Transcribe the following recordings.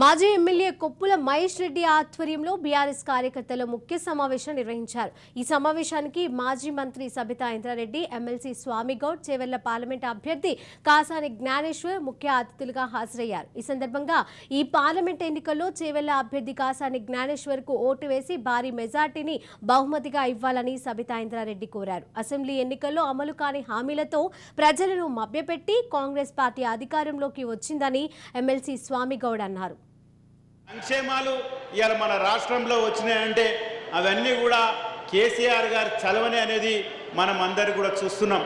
మాజీ ఎమ్మెల్యే కొప్పుల మహేష్ రెడ్డి ఆధ్వర్యంలో బీఆర్ఎస్ కార్యకర్తలు ముఖ్య సమావేశం నిర్వహించారు. ఈ సమావేశానికి మాజీ మంత్రి సబితా ఇంద్రారెడ్డి ఎమ్మెల్సీ స్వామిగౌడ్ చేవెళ్ళ పార్లమెంట్ అభ్యర్థి కాసాని జ్ఞానేశ్వర్ ముఖ్య అతిథులుగా హాజరయ్యారు. ఈ సందర్భంగా ఈ పార్లమెంట్ ఎన్నికల్లో చేవెళ్ళ అభ్యర్థి కాసాని జ్ఞానేశ్వర్కు ఓటు వేసి భారీ మెజార్టీని బహుమతిగా ఇవ్వాలని సబితా ఇంద్రారెడ్డి కోరారు. అసెంబ్లీ ఎన్నికల్లో అమలు కాని హామీలతో ప్రజలను మభ్యపెట్టి కాంగ్రెస్ పార్టీ అధికారంలోకి వచ్చిందని ఎమ్మెల్సీ స్వామిగౌడ్ అన్నారు. సంక్షేమాలు ఇవాళ మన రాష్ట్రంలో వచ్చినాయంటే అవన్నీ కూడా కేసీఆర్ గారి చలవని అనేది మనం అందరు కూడా చూస్తున్నాం.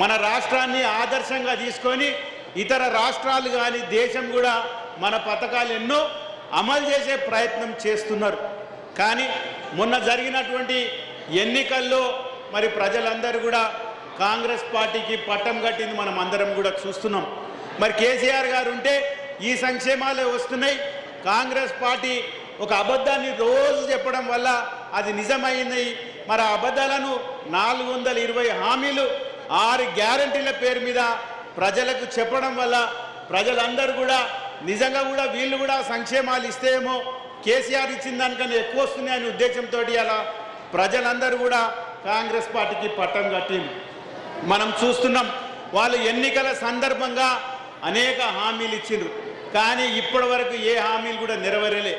మన రాష్ట్రాన్ని ఆదర్శంగా తీసుకొని ఇతర రాష్ట్రాలు కానీ దేశం కూడా మన పథకాలు ఎన్నో అమలు చేసే ప్రయత్నం చేస్తున్నారు. కానీ మొన్న జరిగినటువంటి ఎన్నికల్లో మరి ప్రజలందరూ కూడా కాంగ్రెస్ పార్టీకి పట్టం కట్టింది మనం అందరం కూడా చూస్తున్నాం. మరి కేసీఆర్ గారు ఉంటే ఈ సంక్షేమాలే వస్తున్నాయి కాంగ్రెస్ పార్టీ ఒక అబద్ధాన్ని రోజు చెప్పడం వల్ల అది నిజమైంది. మరి ఆ అబద్ధాలను నాలుగు వందల ఇరవై హామీలు ఆరు గ్యారంటీల పేరు మీద ప్రజలకు చెప్పడం వల్ల ప్రజలందరూ కూడా నిజంగా కూడా వీళ్ళు కూడా సంక్షేమాలు ఇస్తేమో కేసీఆర్ ఇచ్చిన దానికన్నా ఎక్కువ వస్తున్నాయనే ఉద్దేశంతో అలా ప్రజలందరూ కూడా కాంగ్రెస్ పార్టీకి పట్టం కట్టింది మనం చూస్తున్నాం వాళ్ళు ఎన్నికల సందర్భంగా అనేక హామీలు ఇచ్చిండ్రు. కానీ ఇప్పటి వరకు ఏ హామీలు కూడా నెరవేరలే.